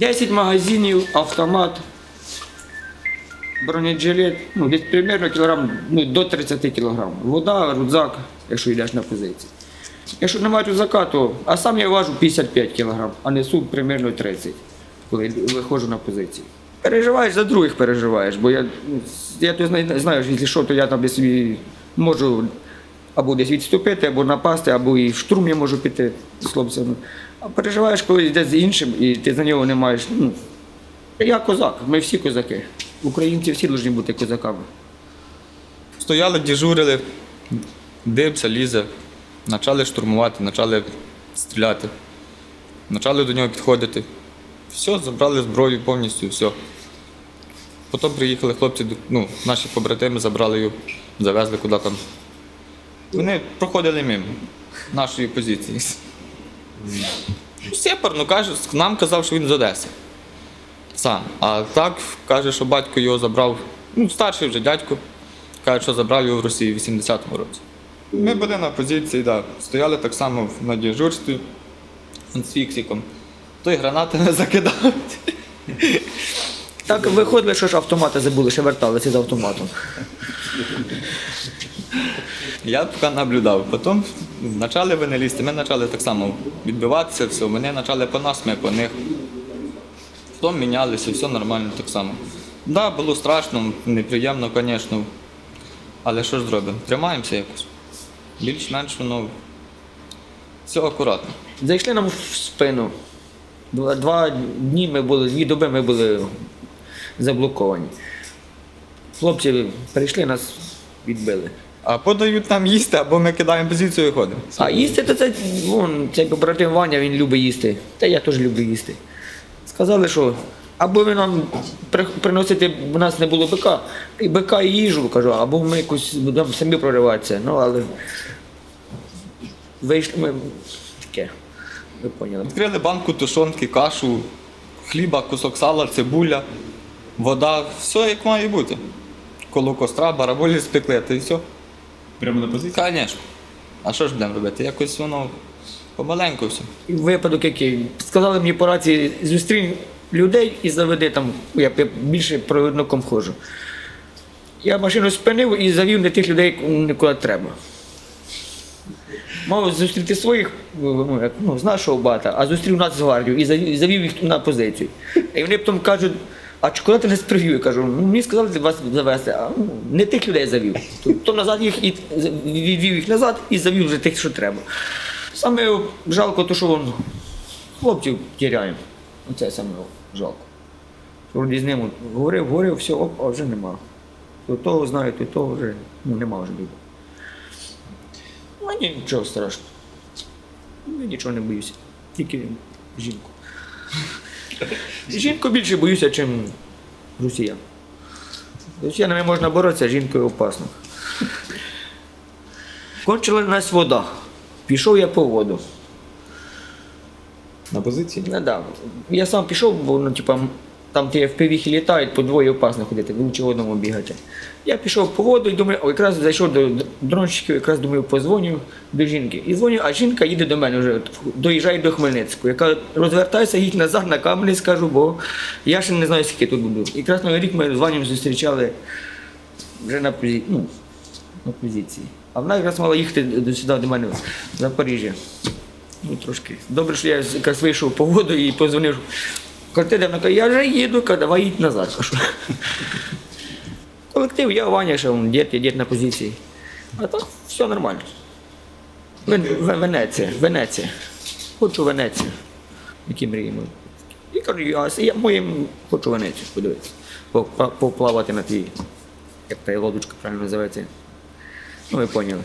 10 магазинів, автомат, бронежилет, ну, десь примерно кілограм, ну, до 30 кілограм. Вода, рюкзак, якщо йдеш на позиції. Якщо немає рюкзака, то. А сам я важу 55 кілограм, а несу примерно 30, коли виходжу на позиції. Переживаєш за других переживаєш, бо я, ну, я то знаю, що якщо що, то я там собі можу або десь відступити, або напасти, або і в штурм я можу піти з хлопцями. А переживаєш, коли йде з іншим, і ти за нього не маєш. Ну, я козак, ми всі козаки. Українці всі повинні бути козаками. Стояли, дежурили, дився, лізе. Почали штурмувати, почали стріляти. Почали до нього підходити. Все, забрали зброю повністю, все. Потім приїхали хлопці, ну, наші побратими забрали його, завезли куди там. Вони проходили мимо нашої позиції. Сепар, ну каже, нам казав, що він з Одеси. Сам. А так каже, що батько його забрав, ну, старший вже дядько, каже, що забрав його в Росії в 80-му році. Ми були на позиції, да, стояли так само на дежурстві з фіксиком. Той гранати не закидав. Так виходили, що ж автомати забули, ще верталися з автоматом. Я поки наблюдав. Потім почали вони лізти, ми почали так само відбиватися, все. Вони почали по нас, ми по них. Потім мінялися, все нормально так само. Так, да, було страшно, неприємно, звісно. Але що ж зробимо? Тримаємося якось. Більш-менш воно все акуратно. Зайшли нам в спину. Два, два дні ми були, дві доби ми були заблоковані. Хлопці прийшли, нас відбили. А подають нам їсти, або ми кидаємо позицію і ходимо. А їсти то це вон, цей побратим Ваня, він любить їсти. Та я теж люблю їсти. Сказали, що або ви нам при- приносите, у нас не було бика, і бика і їжу, кажу, або ми якось будемо самі прориватися. Ну, але вийшли ми таке. Ви поняли. Відкрили банку тушонки, кашу, хліба, кусок сала, цибуля, вода, все як має бути. Коло костра, бараболі спекли, та і все. Прямо на позиції? Звісно. А що ж будемо робити? Якось воно помаленьку все. Випадок який. Сказали мені по рації, зустрінь людей і заведи там, я більше провідником ходжу. Я машину спинив і завів не тих людей, куди треба. Мав зустріти своїх, ну, ну, з нашого бата, а зустрів Нацгвардію і завів, і завів їх на позицію. І вони потім кажуть, а чи куди ти нас привів? Я кажу, ну мені сказали вас завести, а ну, не тих людей завів. То назад їх і відвів їх назад і завів вже тих, що треба. Саме жалко, то що вон, хлопців тіряємо. Оце саме жалко. Вроді з ним говорив, говорив, все, оп, а вже нема. То того знаю, то того вже ну, нема вже люди. Мені нічого страшного. Я нічого не боюся. Тільки жінку. Жінку більше боюся, ніж росіян. З Росіянами можна боротися, з жінкою опасно. Кончила нас вода. Пішов я по воду. На позиції? Не да. Я сам пішов, бо ну, типа, там ті FPV літають, по двоє опасно ходити, лучше в одному бігати. Я пішов по воду і думаю, о, якраз зайшов до дронщиків, якраз думаю, позвоню до жінки. І дзвоню, а жінка їде до мене вже, доїжджає до Хмельницького. Яка розвертайся, їдь назад на камені, скажу, бо я ще не знаю, скільки тут буду. І якраз рік ми з Ванем зустрічали вже на, позі... ну, на позиції. А вона якраз мала їхати до сюди до мене в Запоріжжя. Ну, трошки. Добре, що я якраз вийшов по воду і позвонив. Ти? Вона каже, я вже їду, каже, давай їдь назад. Кажу. Колектив, я Ваня, ще вон, дід, дід на позиції. А так все нормально. Вен- Ве- Венеція, Венеція. Хочу Венецію. Які мрії мої. І кажу, я, я моїм хочу Венецію подивитися. Поплавати на тій, як та лодочка правильно називається. Ну, ви поняли.